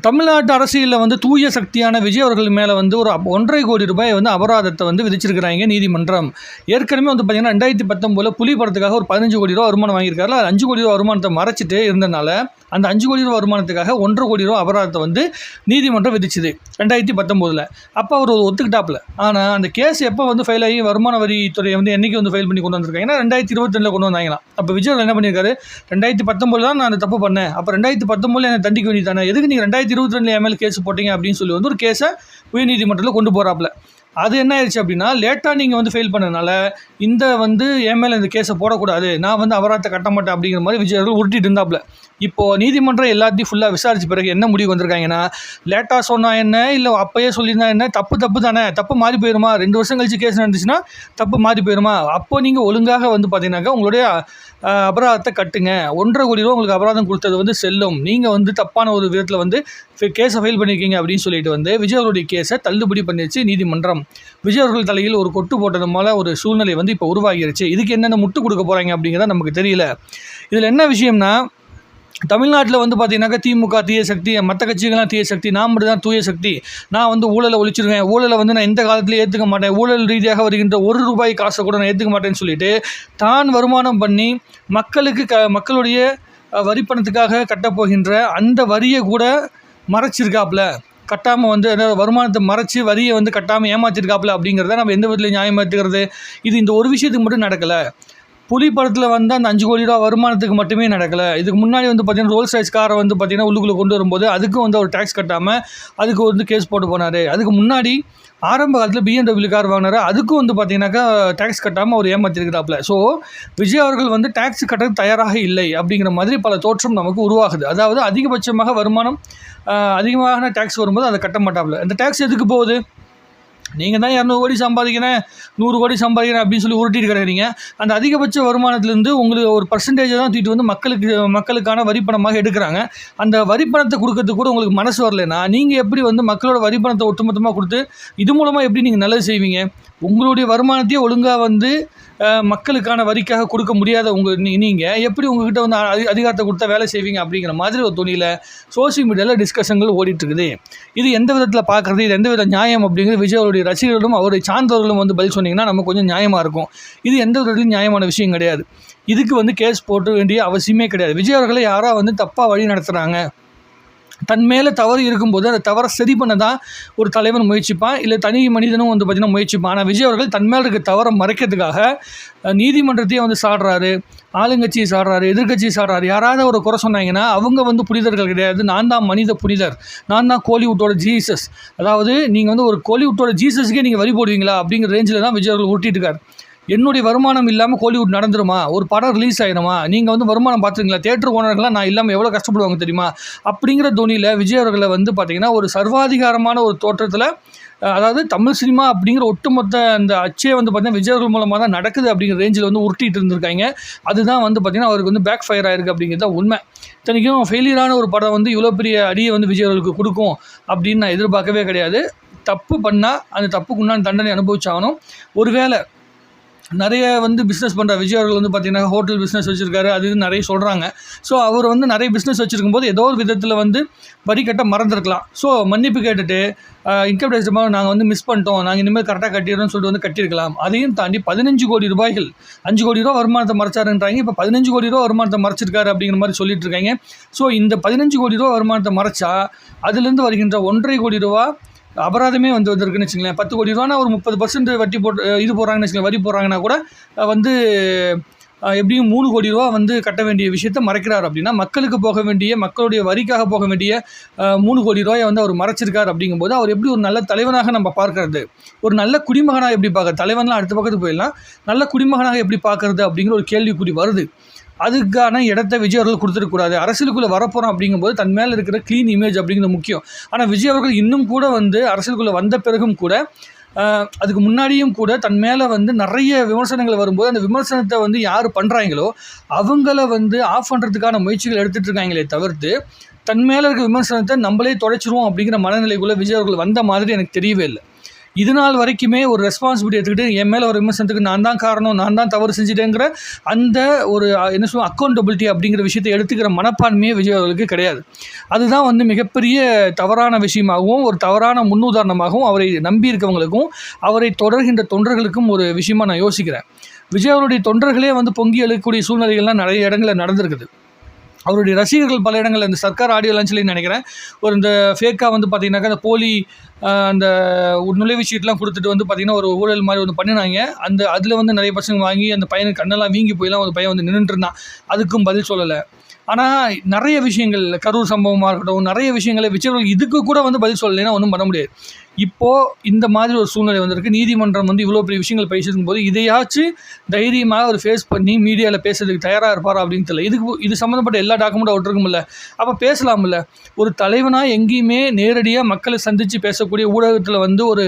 தமிழ்நாட்டு அரசியலில் வந்து தூய சக்தியான விஜய் அவர்கள் மேலே வந்து ஒரு அப்- ஒன்றரை கோடி ரூபாய் வந்து அபராதத்தை வந்து விதிச்சிருக்கிறாங்க நீதிமன்றம். ஏற்கனவே வந்து பார்த்தீங்கன்னா ரெண்டாயிரத்தி பத்தொம்போதில் புலி படத்துக்காக ஒரு பதினஞ்சு கோடி ரூபா வருமானம் வாங்கியிருக்காரு. அஞ்சு கோடி ரூபா வருமானத்தை மறைச்சிட்டு இருந்தனால அந்த அஞ்சு கோடி ரூபா வருமானத்துக்காக ஒன்றரை கோடி ரூபா அபராதத்தை வந்து நீதிமன்றம் விதிச்சுது ரெண்டாயிரத்தி பத்தொம்போதில். அப்போ அவர் ஒத்துக்கிட்டாப்புல. ஆனால் அந்த கேஸ் எப்போ வந்து ஃபைல் ஆகி வருமான வரித்துறை வந்து என்னைக்கு வந்து ஃபைல் பண்ணி கொண்டு வந்திருக்காங்கன்னா ரெண்டாயிரத்தி இருபத்தி கொண்டு வந்தாங்களாம். அப்போ விஜய் என்ன பண்ணியிருக்காரு? ரெண்டாயிரத்தி பத்தொம்போது தான் நான் அந்த தப்பு பண்ணேன். அப்போ ரெண்டாயிரத்தி பத்தொம்போதில் என்னை தண்டிக்க வேண்டியதானே எதுக்கு நீங்கள் ரெண்டாயிரத்தி இருபத்தி ரெண்டில் எம்எல் கேஸ் போட்டீங்க அப்படின்னு சொல்லி வந்து ஒரு கேஸை உயர்நீதிமன்றத்தில் கொண்டு போகிறாப்புல அது என்ன ஆயிடுச்சு அப்படின்னா லேட்டாக நீங்கள் வந்து ஃபெயில் பண்ணனால இந்த வந்து என் மேலே இந்த கேஸை போடக்கூடாது. நான் வந்து அபராதத்தை கட்ட மாட்டேன் அப்படிங்கிற மாதிரி விஜய் அவர்கள் உருட்டிட்டு இருந்தாப்புல இப்போது நீதிமன்றம் எல்லாத்தையும் ஃபுல்லாக விசாரிச்ச பிறகு என்ன முடிவு வந்திருக்காங்கன்னா லேட்டாக சொன்னால் என்ன இல்லை அப்போயே சொல்லியிருந்தா என்ன தப்பு தப்பு தானே தப்பு மாறி போயிருமா? ரெண்டு வருஷம் கழிச்சு கேஸ் நடந்துச்சுன்னா தப்பு மாறி போயிருமா? அப்போ நீங்கள் ஒழுங்காக வந்து பார்த்தீங்கன்னாக்கா உங்களுடைய அபராதத்தை கட்டுங்க. ஒன்றரை கோடி ரூபா உங்களுக்கு அபராதம் கொடுத்தது வந்து செல்லும். நீங்கள் வந்து தப்பான ஒரு விதத்தில் வந்து கேஸை ஃபைல் பண்ணியிருக்கீங்க அப்படின்னு சொல்லிட்டு வந்து விஜய் அவருடைய கேஸை தள்ளுபடி பண்ணிருச்சு நீதிமன்றம். விஜய் அவர்கள் தலையில் ஒரு கொட்டு போட்டது போல ஒரு சூழ்நிலை வந்து இப்போ உருவாகிருச்சு. இதுக்கு என்னென்ன முட்டு கொடுக்க போகிறாங்க அப்படிங்கிறத நமக்கு தெரியல. இதில் என்ன விஷயம்னா தமிழ்நாட்டில் வந்து பார்த்தீங்கன்னாக்கா திமுக தீய சக்தி மற்ற கட்சிகள்லாம் தீய சக்தி நான் மட்டும் தான் தூய சக்தி. நான் வந்து ஊழலை ஒழிச்சிருவேன். ஊழலை வந்து நான் எந்த காலத்துலையும் ஏற்றுக்க மாட்டேன். ஊழல் ரீதியாக வருகின்ற ஒரு ரூபாய் காசை கூட நான் ஏற்றுக்க மாட்டேன்னு சொல்லிட்டு தான் வருமானம் பண்ணி மக்களுக்கு க மக்களுடைய வரிப்பணத்துக்காக கட்டப்போகின்ற அந்த வரியை கூட மறைச்சிருக்காப்புல கட்டாமல் வந்து அதாவது வருமானத்தை மறைச்சி வரியை வந்து கட்டாமல் ஏமாற்றிருக்காப்புல அப்படிங்கிறத நம்ம எந்த விதத்தில் நியாயமாத்துக்கிறது இது இந்த ஒரு விஷயத்துக்கு மட்டும் நடக்கலை. புலி படத்தில் வந்து அந்த அஞ்சு கோடி ரூபா வருமானத்துக்கு மட்டுமே நடக்கலை. இதுக்கு முன்னாடி வந்து பார்த்தீங்கன்னா ரோல்ஸ் ரைஸ் காரை வந்து பார்த்திங்கன்னா உள்ளுக்குள்ளே கொண்டு வரும்போது அதுக்கும் வந்து அவர் டேக்ஸ் கட்டாமல் அதுக்கு வந்து கேஸ் போட்டு போனார். அதுக்கு முன்னாடி ஆரம்ப காலத்தில் பிஎம்டபிள்யூ கார் வாங்கினார் அதுக்கும் வந்து பார்த்தீங்கன்னாக்கா டேக்ஸ் கட்டாமல் அவர் ஏமாற்றிருக்கிறாப்புல ஸோ விஜய் அவர்கள் வந்து டேக்ஸ் கட்ட தயாராக இல்லை அப்படிங்கிற மாதிரி பல தோற்றம் நமக்கு உருவாகுது. அதாவது அதிகபட்சமாக வருமானம் அதிகமான டேக்ஸ் வரும்போது அதை கட்ட மாட்டாப்புல. இந்த டேக்ஸ் எதுக்கு போகுது? நீங்கள் தான் இரநூறு கோடி சம்பாதிக்கிறேன் நூறு கோடி சம்பாதிக்கிறேன் அப்படின்னு சொல்லி உருட்டிட்டு கிடக்குறீங்க. அந்த அதிகபட்ச வருமானத்துலேருந்து உங்களுக்கு ஒரு பர்சன்டேஜை தான் தூக்கிட்டு வந்து மக்களுக்கு மக்களுக்கான வரிப்பணமாக எடுக்கிறாங்க. அந்த வரிப்பணத்தை கொடுக்கறதுக்கு கூட உங்களுக்கு மனசு வரலைன்னா நீங்கள் எப்படி வந்து மக்களோட வரிப்பணத்தை ஒட்டுமொத்தமாக கொடுத்து இது மூலமாக எப்படி நீங்கள் நல்லது செய்வீங்க? உங்களுடைய வருமானத்தையே ஒழுங்காக வந்து மக்களுக்கான வரிக்காக கொடுக்க முடியாத உங்கள் நீங்கள் எப்படி உங்ககிட்ட வந்து அதி- அதிகாரத்தை கொடுத்தா வேலை செய்வீங்க அப்படிங்கிற மாதிரி ஒரு துணியில் சோஷியல் மீடியாவில் டிஸ்கஷன்கள் ஓடிட்டு இருக்குது இது எந்த விதத்தில் பார்க்குறது இது எந்த வித நியாயம் அப்படிங்கிறது விஜய் அவருடைய ரசிகர்களும் அவருடைய சார்ந்தவர்களும் வந்து பதில் சொன்னிங்கன்னா நமக்கு கொஞ்சம் நியாயமாக இருக்கும். இது எந்த விதத்துலையும் நியாயமான விஷயம் கிடையாது. இதுக்கு வந்து கேஸ் போட்டு வேண்டிய அவசியமே கிடையாது. விஜய் அவர்களை யாரோ வந்து தப்பாக வழி நடத்துகிறாங்க தன் மேலே தவறு இருக்கும்போது அந்த தவறை சரி பண்ண தான் ஒரு தலைவன் முயற்சிப்பான். இல்லை தனி மனிதனும் வந்து பார்த்திங்கன்னா முயற்சிப்பான். ஆனால் விஜய் அவர்கள் தன் மேலே இருக்க தவறை மறைக்கிறதுக்காக நீதிமன்றத்தையே வந்து சாடுறாரு ஆளுங்கட்சியை சாடுறாரு எதிர்கட்சியை சாடுறாரு. யாராவது ஒரு குறை சொன்னாங்கன்னா அவங்க வந்து புனிதர்கள் கிடையாது. நான் தான் மனித புனிதர். நான் தான் கோலிவுட்டோட ஜீசஸ். அதாவது நீங்கள் வந்து ஒரு கோலிவுட்டோட ஜீசஸ்க்கே நீங்கள் வரி போடுவீங்களா? அப்படிங்கிற ரேஞ்சில் தான் விஜய் அவர்கள் ஊட்டிட்டு இருக்காரு. என்னுடைய வருமானம் இல்லாமல் கோலிவுட் நடந்துருமா? ஒரு படம் ரிலீஸ் ஆயிருமா நீங்கள் வந்து வருமானம் பார்த்துருங்களா தேட்டர் ஓனர்கள்லாம் நான் இல்லாமல் எவ்வளோ கஷ்டப்படுவாங்க தெரியுமா? அப்படிங்கிற துணியில் விஜய் அவர்களை வந்து பார்த்தீங்கன்னா ஒரு சர்வாதிகாரமான ஒரு தோற்றத்தில் அதாவது தமிழ் சினிமா அப்படிங்கிற ஒட்டுமொத்த அந்த அச்சே வந்து பார்த்தீங்கன்னா விஜய் அவர்கள் மூலமாக தான் நடக்குது அப்படிங்கிற ரேஞ்சில் வந்து உருட்டிகிட்டு இருந்திருக்காங்க. அதுதான் வந்து பார்த்திங்கன்னா அவருக்கு வந்து பேக் ஃபயர் ஆயிருக்கு அப்படிங்கிறது தான் உண்மை. இத்தனைக்கும் ஃபெயிலியரான ஒரு படம் வந்து இவ்வளோ பெரிய அடியை வந்து விஜய் அவர்களுக்கு கொடுக்கும் அப்படின்னு நான் எதிர்பார்க்கவே கிடையாது. தப்பு பண்ணால் அந்த தப்புக்கு உண்டான தண்டனை அனுபவிச்சாகணும். ஒருவேளை நிறைய வந்து பிஸ்னஸ் பண்ணுற விஜய் அவர்கள் வந்து பார்த்திங்கன்னா ஹோட்டல் பிஸ்னஸ் வச்சுருக்காரு அது இது நிறைய சொல்கிறாங்க ஸோ அவர் வந்து நிறைய பிஸ்னஸ் வச்சுருக்கும் போது ஏதோ ஒரு விதத்தில் வந்து வரி கட்ட மறந்துருக்கலாம். ஸோ மன்னிப்பு கேட்டுட்டு இன்கம் டேக்ஸ் நாங்கள் வந்து மிஸ் பண்ணிட்டோம் நாங்கள் இனிமேல் கரெக்டாக கட்டிடுறோம்னு சொல்லிட்டு வந்து கட்டியிருக்கலாம். அதையும் தாண்டி பதினஞ்சு கோடி ரூபாய்கள் அஞ்சு கோடி ரூபா வருமானத்தை மறைச்சாருன்றாங்க. இப்போ பதினஞ்சு கோடி ரூபா வருமானத்தை மறைச்சிருக்காரு அப்படிங்கிற மாதிரி சொல்லிட்டு இருக்காங்க. ஸோ இந்த பதினஞ்சு கோடி ரூபா வருமானத்தை மறைச்சா அதுலேருந்து வருகின்ற ஒன்றரை கோடி ரூபா அபராதமே வந்து வந்திருக்குன்னு வச்சுங்களேன் பத்து கோடி ரூபானா ஒரு முப்பது பர்சன்ட் வட்டி போட்டு இது போடுறாங்கன்னு வச்சுங்களேன் வரி போடுறாங்கன்னா கூட வந்து எப்படியும் மூணு கோடி ரூபா வந்து கட்ட வேண்டிய விஷயத்தை மறைக்கிறார் அப்படின்னா மக்களுக்கு போக வேண்டிய மக்களுடைய வரிக்காக போக வேண்டிய மூணு கோடி ரூபாயை வந்து அவர் மறைச்சிருக்கார் அப்படிங்கும்போது அவர் எப்படி ஒரு நல்ல தலைவனாக நம்ம பார்க்கறது? ஒரு நல்ல குடிமகனாக எப்படி பார்க்குறது தலைவன்லாம் அடுத்த பக்கத்துக்கு போயிடலாம். நல்ல குடிமகனாக எப்படி பார்க்கறது அப்படிங்கிற ஒரு கேள்விக்குறி வருது. அதுக்கான இடத்த விஜய் அவர்கள் கொடுத்துருக்கூடாது அரசியலுக்குள்ளே வரப்போகிறோம் அப்படிங்கும்போது தன் மேலே இருக்கிற க்ளீன் இமேஜ் அப்படிங்கிறது முக்கியம். ஆனால் விஜய் அவர்கள் இன்னும் கூட வந்து அரசியலுக்குள்ளே வந்த பிறகும் கூட அதுக்கு முன்னாடியும் கூட தன் மேலே வந்து நிறைய விமர்சனங்கள் வரும்போது அந்த விமர்சனத்தை வந்து யார் பண்ணுறாங்களோ அவங்கள வந்து ஆஃப் பண்ணுறதுக்கான முயற்சிகள் எடுத்துகிட்டு இருக்காங்களே தவிர்த்து தன் மேலே இருக்க விமர்சனத்தை நம்மளே தொலைச்சிருவோம் அப்படிங்கிற மனநிலைக்குள்ளே விஜய் அவர்கள் வந்த மாதிரி எனக்கு தெரியவே இல்லை. இது நாள் வரைக்குமே ஒரு ரெஸ்பான்சிபிலிட்டி எடுத்துக்கிட்டு என் மேலே ஒரு விமர்சனத்துக்கு நான் தான் காரணம் நான் தான் தவறு செஞ்சுட்டேங்கிற அந்த ஒரு என்ன சொல்லுவோம் அக்கௌண்டபிலிட்டி அப்படிங்கிற விஷயத்தை எடுத்துக்கிற மனப்பான்மையே விஜய் அவர்களுக்கு கிடையாது. அதுதான் வந்து மிகப்பெரிய தவறான விஷயமாகவும் ஒரு தவறான முன்னுதாரணமாகவும் அவரை நம்பி இருக்கவங்களுக்கும் அவரை தொடர்கின்ற தொண்டர்களுக்கும் ஒரு விஷயமா நான் யோசிக்கிறேன். விஜய் அவருடைய தொண்டர்களே வந்து பொங்கி எழுக்கக்கூடிய சூழ்நிலைகள்லாம் நிறைய இடங்களில் நடந்திருக்குது. அவருடைய ரசிகர்கள் பல இடங்களில் இந்த சர்க்கார் ஆடியோ லஞ்சில் நினைக்கிறேன். ஒரு இந்த ஃபேக்காக வந்து பார்த்தீங்கன்னாக்கா அந்த போலி அந்த நுழைவு சீட்லாம் கொடுத்துட்டு வந்து பார்த்திங்கன்னா ஒரு ஊழல் மாதிரி ஒன்று பண்ணினாங்க. அந்த அதில் வந்து நிறைய பசங்க வாங்கி அந்த பையனுக்கு கண்ணெல்லாம் வீங்கி போயெல்லாம் ஒரு பையன் வந்து நின்றுட்டு இருந்தான். அதுக்கும் பதில் சொல்லலை. ஆனால் நிறைய விஷயங்கள் கரூர் சம்பவமாக இருக்கட்டும் நிறைய விஷயங்களை விஜயவர்கள் இதுக்கு கூட வந்து பதில் சொல்லலைன்னா ஒன்றும் பண்ண முடியாது. இப்போது இந்த மாதிரி ஒரு சூழ்நிலை வந்திருக்கு. நீதிமன்றம் வந்து இவ்வளோ பெரிய விஷயங்கள் பேசியிருக்கும் போது இதையாச்சும் தைரியமாக அவர் ஃபேஸ் பண்ணி மீடியாவில் பேசுறதுக்கு தயாராக இருப்பாரா அப்படின்னு தெரியல. இதுக்கு இது சம்மந்தப்பட்ட எல்லா டாக்குமெண்ட்டும் அவர்கிட்ட இருக்கும்ல அப்போ பேசலாம்ல. ஒரு தலைவனாக எங்கேயுமே நேரடியாக மக்களை சந்தித்து பேசக்கூடிய ஊடகத்தில் வந்து ஒரு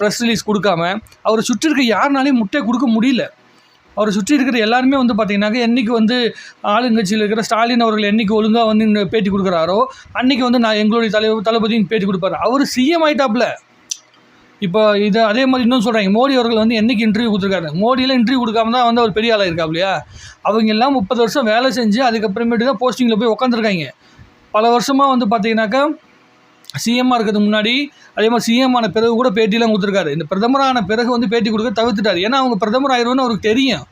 ப்ரெஸ் ரிலீஸ் கொடுக்காம அவரை சுற்றி இருக்க யாருனாலையும் முட்டை கொடுக்க முடியல. அவரை சுற்றி இருக்கிற எல்லாருமே வந்து பார்த்தீங்கன்னாக்கா என்னைக்கு வந்து ஆளுங்கட்சியில் இருக்கிற ஸ்டாலின் அவர்கள் என்னைக்கு ஒழுங்காக வந்து பேட்டி கொடுக்குறாரோ அன்றைக்கி வந்து நான் எங்களுடைய தலைவர் தளபதியும் பேட்டி கொடுப்பாரு. அவர் சிஎம் ஆயிட்டாப்ல இப்போ இது அதே மாதிரி இன்னும் சொல்கிறாங்க மோடி அவர்கள் வந்து என்னைக்கு இன்டர்வியூ கொடுத்துருக்காரு? மோடியெல்லாம் இன்டர்வியூ கொடுக்காம தான் வந்து அவர் பெரிய ஆளாக இருக்காப்லையா அவங்க எல்லாம் முப்பது வருஷம் வேலை செஞ்சு அதுக்கப்புறமேட்டு தான் போஸ்டிங்கில் போய் உட்காந்துருக்காங்க பல வருஷமாக வந்து பார்த்தீங்கன்னாக்கா சிஎம்மாக இருக்கிறதுக்கு முன்னாடி அதே மாதிரி சிஎம் ஆன பிறகு கூட பேட்டிலாம் கொடுத்துருக்காரு. இந்த பிரதமரான பிறகு வந்து பேட்டி கொடுக்க தவிர்த்துட்டார். ஏன்னா அவங்க பிரதமர் ஆயிடும்னு அவருக்கு தெரியும்.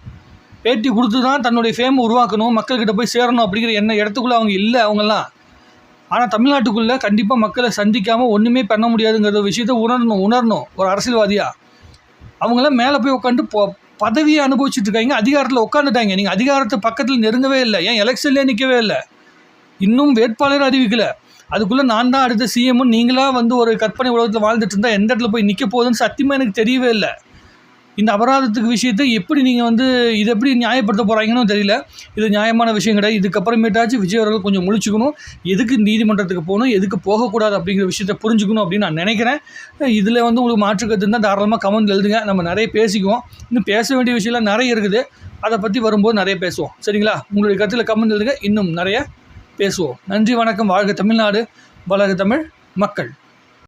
பேட்டி கொடுத்து தான் தன்னுடைய ஃபேமை உருவாக்கணும் மக்கள்கிட்ட போய் சேரணும் அப்படிங்கிற என்ன இடத்துக்குள்ளே அவங்க இல்லை அவங்கெல்லாம். ஆனால் தமிழ்நாட்டுக்குள்ளே கண்டிப்பாக மக்களை சந்திக்காமல் ஒன்றுமே பண்ண முடியாதுங்கிற விஷயத்த உணரணும் உணரணும் ஒரு அரசியல்வாதியாக அவங்களாம் மேலே போய் உட்காந்து போ பதவியை அனுபவிச்சுட்டு இருக்காங்க அதிகாரத்தில் உட்காந்துட்டாங்க நீங்கள் அதிகாரத்தை பக்கத்தில் நெருங்கவே இல்லை ஏன் எலெக்ஷன்லேயே நிற்கவே இல்லை? இன்னும் வேட்பாளர் அறிவிக்கலை. அதுக்குள்ளே நான் தான் அடுத்த சிஎம்னு நீங்களாக வந்து ஒரு கற்பனை உலகத்தில் வாழ்ந்துட்டு இருந்தால் எந்த இடத்துல போய் நிற்க போகுதுன்னு சத்தியமாக எனக்கு தெரியவே இல்லை. இந்த அபராதத்துக்கு விஷயத்தை எப்படி நீங்கள் வந்து இதை எப்படி நியாயப்படுத்த போகிறாங்கன்னு தெரியல. இது நியாயமான விஷயம் கிடையாது. இதுக்கப்புறமேட்டாச்சும் விஜய் அவர்கள் கொஞ்சம் முழிச்சுக்கணும். எதுக்கு நீதிமன்றத்துக்கு போகணும்? எதுக்கு போகக்கூடாது அப்படிங்கிற விஷயத்த புரிஞ்சுக்கணும் அப்படின்னு நான் நினைக்கிறேன். இதில் வந்து உங்களுக்கு மாற்றுக்கருத்து இருந்தால் தாராளமாக கமெண்ட் எழுதுங்க. நம்ம நிறைய பேசிக்குவோம். இன்னும் பேச வேண்டிய விஷயம்லாம் நிறைய இருக்குது. அதை பற்றி வரும்போது நிறைய பேசுவோம். சரிங்களா? உங்களுடைய கருத்தில் கமெண்ட் எழுதுங்க. இன்னும் நிறைய பேசுவோம். நன்றி வணக்கம். வாழ்க தமிழ்நாடு. வளர்க தமிழ் மக்கள்.